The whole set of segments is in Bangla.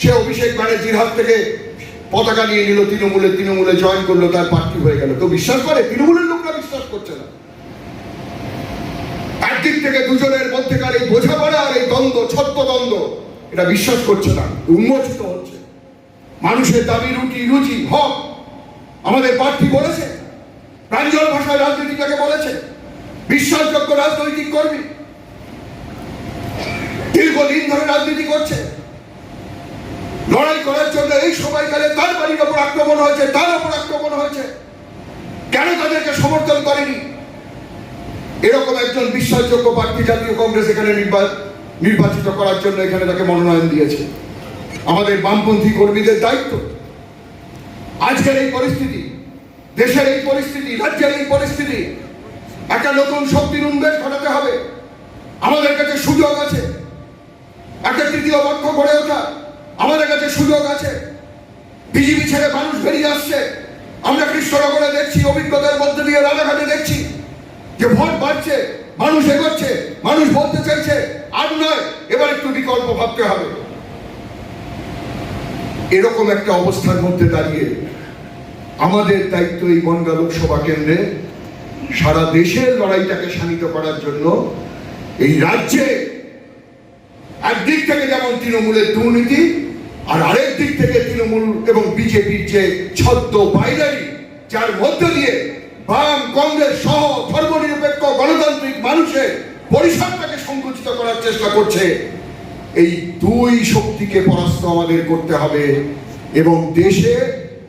সে অভিষেক ব্যানার্জির হাত থেকে পতাকা নিয়ে নিল, তৃণমূলে তৃণমূলে জয়েন করল, তার প্রার্থী হয়ে গেল। কেউ বিশ্বাস করে? তৃণমূলের লোকরা বিশ্বাস করছে না। একদিক থেকে দুজনের মধ্যেকার এই বোঝাপড়া আর এই দ্বন্দ্ব ছত্র দ্বন্দ্ব, এটা বিশ্বাস করছে না উন্মোচিত হচ্ছে। মানুষের দাবি রুটি রুচি হক, আমাদের প্রার্থী বলেছে। প্রাঞ্জল ভাষায় রাজনীতিটাকে বলেছে বিশ্বাসযোগ্য রাজনৈতিক কর্মী দীর্ঘদিন ধরে রাজনীতি করছে লড়াই করার জন্য এই সময়কালে তার বাড়ির ওপর আক্রমণ হয়েছে তার ওপর আক্রমণ হয়েছে। কেন তাদেরকে সমর্থন করেনি? এরকম একজন বিশ্বাসযোগ্য প্রার্থী জাতীয় কংগ্রেস এখানে নির্বা- নির্বাচিত করার জন্য এখানে তাকে মনোনয়ন দিয়েছে। আমাদের বামপন্থী কর্মীদের দায়িত্ব। আজকের এই পরিস্থিতি, দেশের এই পরিস্থিতি, রাজ্যের এই পরিস্থিতি, একটা নতুন শক্তির উন্মেষ ঘটাতে হবে। আমাদের কাছে সুযোগ আছে। একটা তৃতীয় পক্ষ গড়ে ওঠা। আমাদের কাছে সুযোগ আছে। বিজেপি ছেড়ে মানুষ বেরিয়ে আসছে। আমরা কৃষ্ণনগরে দেখছি, অভিজ্ঞতার মধ্যে দিয়ে রানাঘাটে দেখছি যে ভোট বাড়ছে, মানুষ এগোচ্ছে, মানুষ বলতে চাইছে, আর নয়, এবার একটু বিকল্প ভাবতে হবে। এরকম একটা অবস্থার মধ্যে দাঁড়িয়ে আমাদের দায়িত্ব এই বনগা লোকসভা কেন্দ্রে সারা দেশের লড়াইটাকে শানিত করার জন্য এই রাজ্যে একদিক থেকে যেমন তৃণমূলের দুর্নীতি আর আরেক দিক থেকে তৃণমূল এবং বিজেপির যে ছদ্ম বাইরারি যার মধ্য দিয়ে বাম কংগ্রেস সহ ধর্মনিরপেক্ষ গণতান্ত্রিক মানুষের পরিসরটাকে সংকুচিত করার চেষ্টা করছে। এই দুই শক্তিকে পরাস্ত আমাদের করতে হবে এবং দেশে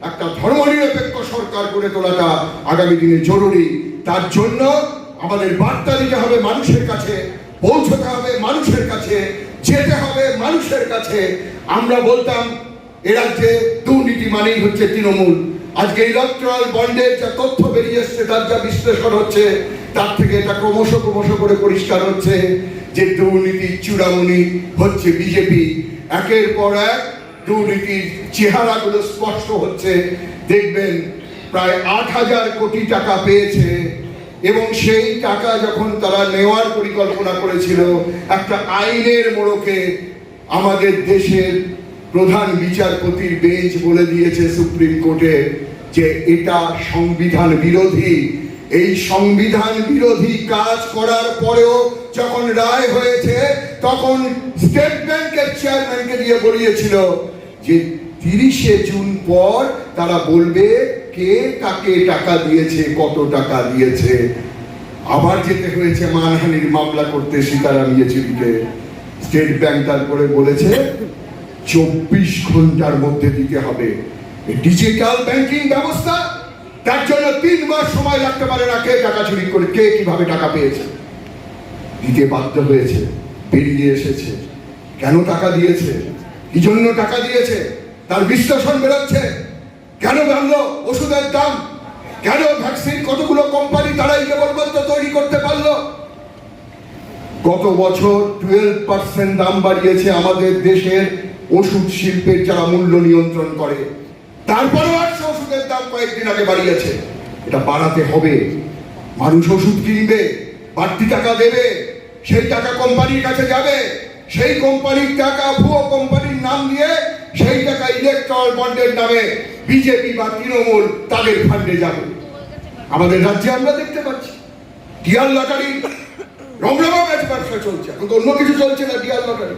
একটা ধর্মনিরপেক্ষ সরকার গড়ে তোলাটা আগামী দিনে জরুরি। তার জন্য আমাদের বার্তা দিতে হবে মানুষের কাছে, পৌঁছতে হবে মানুষের কাছে। যেতে হবে মানুষের কাছে। আমরা বলতাম, এ রাজ্যে দুর্নীতি মানেই হচ্ছে তৃণমূল। আজকে ইলেকট্রাল বন্ডের যা তথ্য বেরিয়ে এসছে, তার যা বিশ্লেষণ হচ্ছে, তার থেকে এটা ক্রমশ ক্রমশ করে পরিষ্কার হচ্ছে যে দুর্নীতি চূড়ামণি হচ্ছে বিজেপি। একের পর এক দুর্নীতির চেহারাগুলো স্পষ্ট হচ্ছে। দেখবেন, প্রায় আট হাজার কোটি টাকা পেয়েছে এবং সেই টাকা যখন তারা নেওয়ার পরিকল্পনা করেছিল, একটা আইনের মোড়কে আমাদের দেশের প্রধান বিচারপতির বেঞ্চ বলে দিয়েছে সুপ্রিম কোর্টে যে এটা সংবিধান বিরোধী। এই সংবিধান বিরোধী কাজ করার পরেও যখন রায় হয়েছে, তখন স্টেট ব্যাংকের চেয়ারম্যানকে দিয়ে বলিয়েছিল যে তিরিশে জুন পর তারা বলবে কে কাকে টাকা দিয়েছে, কত টাকা দিয়েছে? আবার যেতে হয়েছে মানহানির মামলা করতে সীতারাম ইয়েচুরিকে স্টেট ব্যাংক তারপরে বলেছে, চব্বিশ ঘণ্টার মধ্যে দিতে হবে। ডিজিটাল ব্যাংকিং ব্যবস্থা, তার জন্য তিন মাস সময় লাগতে পারে না কে টাকা চুরি করে, কে কীভাবে টাকা পেয়েছে। দিতে বাধ্য হয়েছে, বেরিয়ে এসেছে। কেন টাকা দিয়েছে? কি জন্য টাকা দিয়েছে? তার বিশ্লেষণ বেরোচ্ছে। কেন বাড়লো ওষুধের দাম? কেন ভ্যাকসিন কতগুলো কোম্পানি তারাই কেবলমাত্র তৈরি করতে পারল? গত বছর টুয়েলভ পার্সেন্ট দাম বাড়িয়েছে আমাদের দেশের ওষুধ শিল্পের যারা মূল্য নিয়ন্ত্রণ করে, তারপরেও একশো ওষুধের দাম কয়েকদিন আগে বাড়িয়েছে। এটা বাড়াতে হবে। মানুষ ওষুধ কিনবে, বাড়তি টাকা দেবে, সেই টাকা কোম্পানির কাছে যাবে, সেই কোম্পানির টাকা ভুয়ো কোম্পানির নাম দিয়ে সেই টাকা ইলেকট্রল বন্ডের নামে বিজেপি বা তৃণমূল তাদের ফান্ডে যাবে। আমাদের রাজ্যে আমরা দেখতে পাচ্ছি। ডিয়ার লটারি, রমরমা ম্যাচ ব্যবসা চলছে। এখন তো অন্য কিছু চলছে না ডিয়ার লটারি।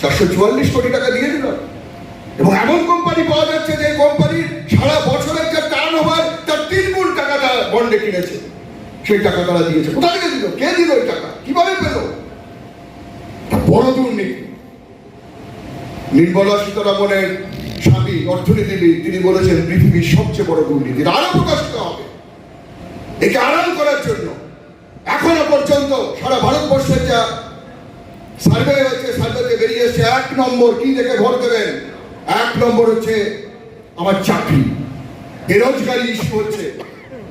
চারশো চুয়াল্লিশ কোটি টাকা দিয়ে দিল। এবং এমন কোম্পানি পাওয়া যাচ্ছে যে কোম্পানির সারা বছরের যে টার্ন ওভার তার তিন গুণ টাকা তারা বন্ডে কিনেছে। সেই টাকা তারা দিয়েছে। কোথা থেকে দিল? কে দিল ওই টাকা? কীভাবে পেল? বড় দুর্নীতি। নির্মলা সীতারামনের অর্থনীতিবিদ তিনি বলেছেন পৃথিবীর সবচেয়ে বড় দুর্নীতি। আরও প্রকাশিত হবে। একে আড়াল করার জন্য। এখনও পর্যন্ত সারা ভারতবর্ষের যা সার্ভে হয়েছে, সার্ভেতে বেরিয়ে এসেছে, এক নম্বর কি দেখে ভোট দেবেন? এক নম্বর হচ্ছে আমার চাকরি। বেরোজগারি ইস্যু হচ্ছে,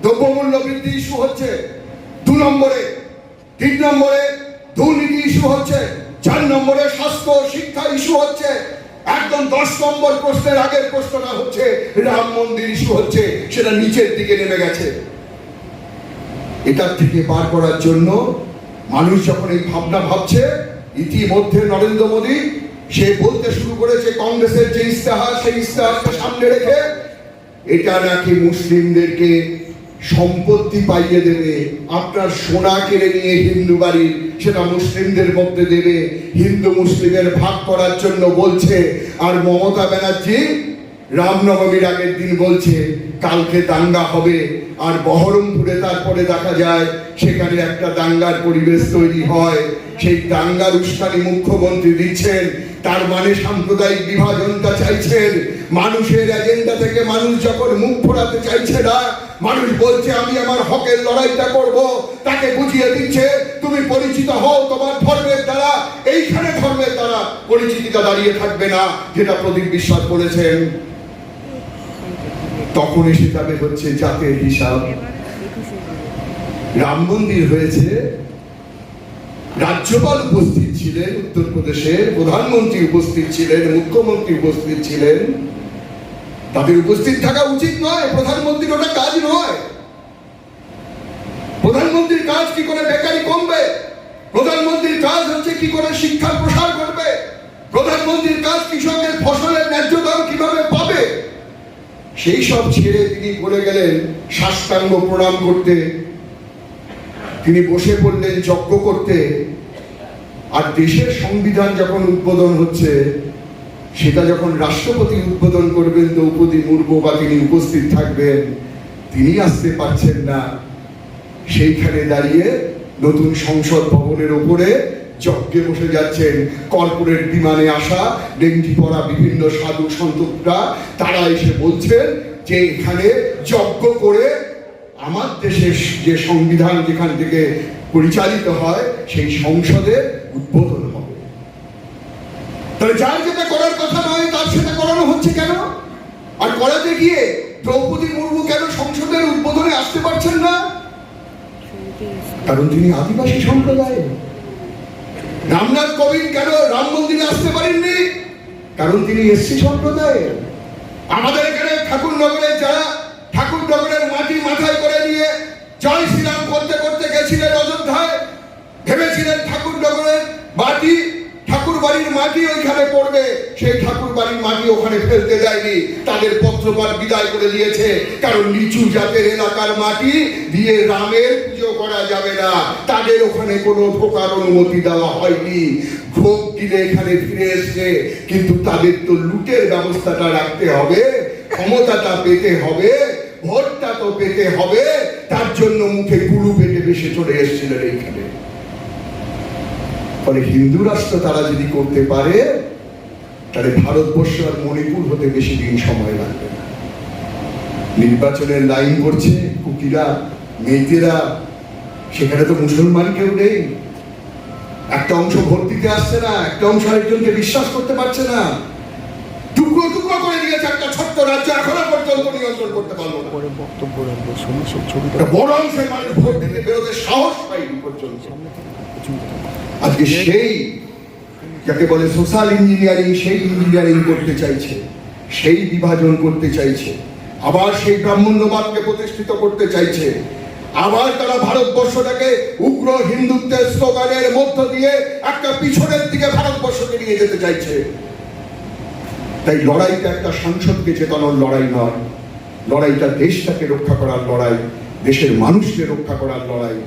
দ্রব্যমূল্য বৃদ্ধি ইস্যু হচ্ছে, দু নম্বরে, তিন নম্বরে দুর্নীতি ইস্যু হচ্ছে, চার নম্বরে স্বাস্থ্য শিক্ষা ইস্যু হচ্ছে একদম দশ নম্বর প্রশ্নের আগের প্রশ্নটা হচ্ছে, রাম মন্দির ইস্যু হচ্ছে, সেটা নিচের দিকে নেমে গেছে। এটার থেকে বার করার জন্য মানুষ যখন এই ভাবনা ভাবছে, ইতিমধ্যে নরেন্দ্র মোদী, সে বলতে শুরু করেছে কংগ্রেসের যে ইস্তেহার, সেই ইস্তেহারকে সামনে রেখে, এটা নাকি মুসলিমদেরকে সম্পত্তি পাইয়ে দেবে, আপনার সোনা কেড়ে নিয়ে হিন্দু বাড়ি, সেটা মুসলিমদের মধ্যে দেবে। হিন্দু মুসলিমের ভাগ করার জন্য বলছে, আর মমতা ব্যানার্জি রামনবমীর আগের দিন বলছে, কালকে দাঙ্গা হবে, আর বহরমপুরে তারপরে দেখা যায়, সেখানে একটা দাঙ্গার পরিবেশ তৈরি হয়। সেই দাঙ্গার উস্কানি মুখ্যমন্ত্রী দিচ্ছেন, তার মানে সাম্প্রদায়িক বিভাজনটা চাইছেন। মানুষের এজেন্ডা থেকে মানুষ যখন মুখ ফোরাতে চাইছে না মানুষ বলছে, আমি আমার হকের লড়াইটা করব। তাকে বুঝিয়ে দিচ্ছে, তুমি পরিচিত হও তোমার ধর্মের দ্বারা। এইখানে ধর্মের দ্বারা পরিচিতিটা দাঁড়িয়ে থাকবে না। যেটা প্রদীপ বিশ্বাস বলেছেন। তখন এসে যাবে হচ্ছে জাতের হিসাব। রাম মন্দির হয়েছে। রাজ্যপাল উপস্থিত ছিলেন উত্তরপ্রদেশে। প্রধানমন্ত্রী উপস্থিত ছিলেন, মুখ্যমন্ত্রী উপস্থিত ছিলেন। তাদের উপস্থিত থাকা উচিত নয়, প্রধানমন্ত্রীর ওটা কাজ নয়। প্রধানমন্ত্রীর কাজ কি করে বেকারি কমবে? প্রধানমন্ত্রীর কাজ হচ্ছে কি করে শিক্ষার প্রসার করবে প্রধানমন্ত্রীর কাজ কৃষকের ফসলের ন্যায্য দাম কীভাবে পাবে? সেই সব ছেড়ে তিনি বলে গেলেন, সাষ্টাঙ্গ প্রণাম করতে। তিনি বসে পড়লেন যজ্ঞ করতে। আর দেশের সংবিধান যখন উদ্বোধন হচ্ছে সেটা যখন রাষ্ট্রপতি উদ্বোধন করবেন, দ্রৌপদী মুর্মু বা তিনি উপস্থিত থাকবেন তিনি আসতে পারছেন না। সেইখানে দাঁড়িয়ে নতুন সংসদ ভবনের ওপরে যজ্ঞে বসে যাচ্ছেন। কর্পোরেট বিমানে আসা, ডেঙ্গি পড়া বিভিন্ন সাধু সন্তরা তারা এসে বলছেন যে এখানে যজ্ঞ করে আমার দেশের যে সংবিধান যেখান থেকে পরিচালিত হয়, সেই সংসদে উদ্বোধন হবে। তাহলে যার যেটা করার কথা নয়, তার সেটা করানো হচ্ছে কেন? আর করাতে গিয়ে দ্রৌপদী মুর্মু কেন সংসদের উদ্বোধনে আসতে পারছেন না? কারণ তিনি আদিবাসী সম্প্রদায় রামনাথ কোবিন্দ কেন রাম মন্দিরে আসতে পারেননি? কারণ তিনি এসসি সম্প্রদায় আমাদের এখানে ঠাকুরনগরে যারা ঠাকুরনগরের মাটি মাথায় করে নিয়ে জয় শ্রীরাম করতে করতে গেছিলেন অযোধ্যায় ভেবেছিলেন ঠাকুরনগরের মাটি ঠাকুর বাড়ির মাটি ওইখানে পড়বে সেই বাড়ির মাটি ওখানে ফেলতে তাদের বিদায় করে দিয়েছে। কারণ নিচু জাতের এলাকার মাটি দিয়ে রামের পুজো করা যাবে না। তাদের ওখানে কোনো প্রকার অনুমতি দেওয়া হয়নি। ভোগ এখানে ফিরে এসছে। কিন্তু তাদের তো লুটের ব্যবস্থাটা রাখতে হবে। ক্ষমতাটা পেতে হবে। ভোটটা তো পেতে হবে। তার জন্য মুখে কুলু পেটে বেশি চলে এসেছিলেন এইখানে। ফলে হিন্দু রাষ্ট্র তারা যদি করতে পারে তাহলে ভারতবর্ষ আর মণিপুর হতে বেশি দিন সময় লাগবে না। নির্বাচনের লাইন করছে কুকিরা মেয়েতেরা সেখানে তো মুসলমান কেউ নেই। একটা অংশ ভোট দিতে আসছে না একটা অংশ আরেকজনকে বিশ্বাস করতে পারছে না। টুকরো টুকরো করে দিয়েছে একটা ছোট্ট রাজ্য এখনও পর্যন্ত নিয়ন্ত্রণ করতে পারল না। বক্তব্য রাখব ছবিটা। বড় অংশের মানুষ ভোট দিতে বেরোতে সাহস পাইনি পর্যন্ত। আজকে সেই যাকে বলে সোশ্যাল ইঞ্জিনিয়ারিং, সেই ইঞ্জিনিয়ারিং করতে চাইছে, সেই বিভাজন করতে চাইছে, আবার সেই ব্রাহ্মণ্যবাদকে প্রতিষ্ঠিত করতে চাইছে, আবার তারা ভারতবর্ষটাকে উগ্র হিন্দুত্বের স্লোগানের মধ্য দিয়ে একটা পিছনের দিকে ভারতবর্ষকে নিয়ে যেতে চাইছে। তাই লড়াইটা একটা সাংসদকে জেতানোর লড়াই নয়, লড়াইটা দেশটাকে রক্ষা করার লড়াই, দেশের মানুষকে রক্ষা করার লড়াই।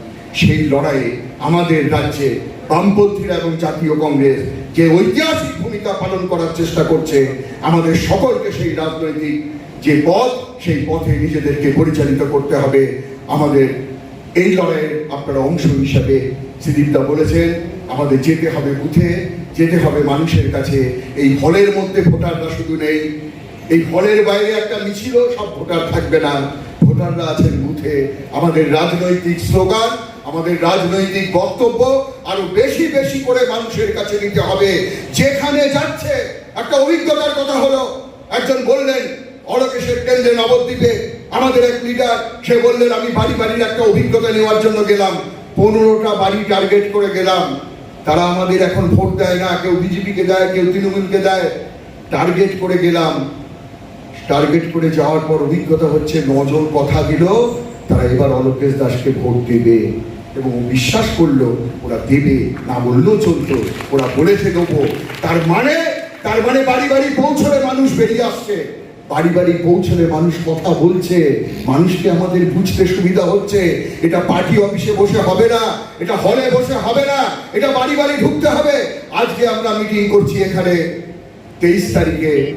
সেই লড়াইয়ে আমাদের রাজ্যে বামপন্থীরা এবং জাতীয় কংগ্রেস যে ঐতিহাসিক ভূমিকা পালন করার চেষ্টা করছে আমাদের সকলকে সেই রাজনৈতিক যে পথ, সেই পথে নিজেদেরকে পরিচালিত করতে হবে। আমাদের এই লড়াইয়ের আপনারা অংশ হিসাবে শ্রীদীপদা বলেছেন, আমাদের যেতে হবে বুথে, যেতে হবে মানুষের কাছে। এই হলের মধ্যে ভোটাররা শুধু নেই, এই হলের বাইরে একটা মিছিলও সব ভোটার থাকবে না। ভোটাররা আছেন বুথে। আমাদের রাজনৈতিক স্লোগান আমাদের রাজনৈতিক বক্তব্য আরও বেশি বেশি করে মানুষের কাছে নিতে হবে। যেখানে যাচ্ছে, একটা অভিজ্ঞতার কথা হলো, একজন বললেন, অরকেশের কেন্দ্রে নবদ্বীপে আমাদের এক লিডার সে বললেন, আমি বাড়ি বাড়ির একটা অভিজ্ঞতা নেওয়ার জন্য গেলাম, পনেরোটা বাড়ি টার্গেট করে গেলাম। তারা আমাদের এখন ভোট দেয় না, কেউ বিজেপিকে দেয়, কেউ তৃণমূলকে দেয় টার্গেট করে গেলাম। টার্গেট করে যাওয়ার পর অভিজ্ঞতা হচ্ছে নজন কথা দিল, তারা এবার অলোকেশ দাসকে ভোট দেবে। এবং ও বিশ্বাস করল, ওরা দেবে, না বললেও চলতো, ওরা বলেছে দেবো। তার মানে তার মানে বাড়ি বাড়ি পৌঁছলে মানুষ বেরিয়ে আসছে। বাড়ি বাড়ি পৌঁছলে মানুষ কথা বলছে। মানুষকে আমাদের বুঝতে সুবিধা হচ্ছে। এটা পার্টি অফিসে বসে হবে না, এটা হলে বসে হবে না, এটা বাড়ি বাড়ি ঢুকতে হবে। আজকে আমরা মিটিং করছি এখানে তেইশ তারিখে,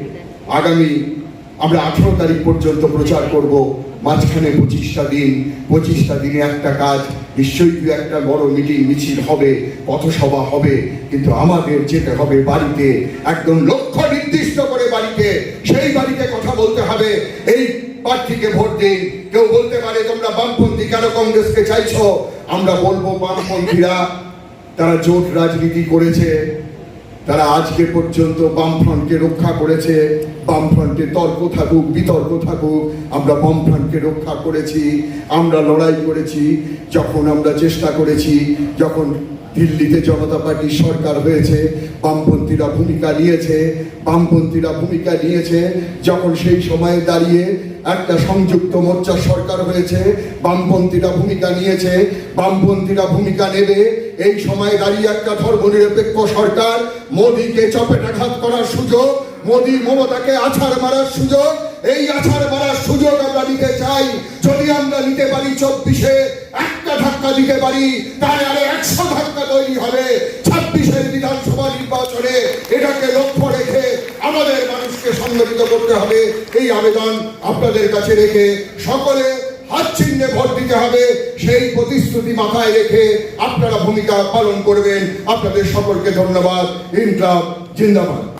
আগামী আমরা আঠারো তারিখ পর্যন্ত প্রচার করব। মাঝখানে পঁচিশটা দিন, পঁচিশটা দিনে একটা কাজ, নিশ্চয়ই দু একটা বড় মিটিং, মিছিল হবে, পথসভা হবে, কিন্তু আমাদের যেতে হবে বাড়িতে। একদম লক্ষ্য নির্দিষ্ট করে বাড়িতে। সেই বাড়িতে কথা বলতে হবে। এই প্রার্থীকে ভোট দিন। কেউ বলতে পারে, তোমরা বামপন্থী কেন কংগ্রেসকে চাইছো? আমরা বলব, বামপন্থীরা, তারা জোট রাজনীতি করেছে। তারা আজকে পর্যন্ত বামফ্রন্টকে রক্ষা করেছে, বামফ্রন্টে তর্ক থাকুক, বিতর্ক থাকুক, আমরা বামফ্রন্টকে রক্ষা করেছি, আমরা লড়াই করেছি, যখন আমরা চেষ্টা করেছি, যখন দিল্লিতে জনতা পার্টির সরকার হয়েছে, বামপন্থীরা ভূমিকা নিয়েছে, বামপন্থীরা ভূমিকা নিয়েছে, যখন সেই সময়ে দাঁড়িয়ে একটা সংযুক্ত মোর্চার সরকার হয়েছে, বামপন্থীরা ভূমিকা নিয়েছে, বামপন্থীরা ভূমিকা নেবে এই সময় দাঁড়িয়ে একটা ধর্মনিরপেক্ষ সরকার মোদীকে চপেটাঘাত করার সুযোগ, মোদী মমতাকে আছাড় মারার সুযোগ, এই আছাড় মারার সুযোগ আমরা নিতে চাই। যদি আমরা নিতে পারি চব্বিশে, একটা ধাক্কা দিতে পারি তাহলে আরও একশো ধাক্কা তৈরি হবে। ছাব্বিশের বিধানসভা নির্বাচনে এটাকে লক্ষ্য রেখে আমাদের মানুষকে সংগঠিত করতে হবে। এই আবেদন আপনাদের কাছে রেখে সকলে চিহ্নে ভোট দিতে হবে, সেই প্রতিশ্রুতি মাথায় রেখে আপনারা ভূমিকা পালন করবেন। আপনাদের সকলকে ধন্যবাদ। ইনকাম জিন্দাবাদ।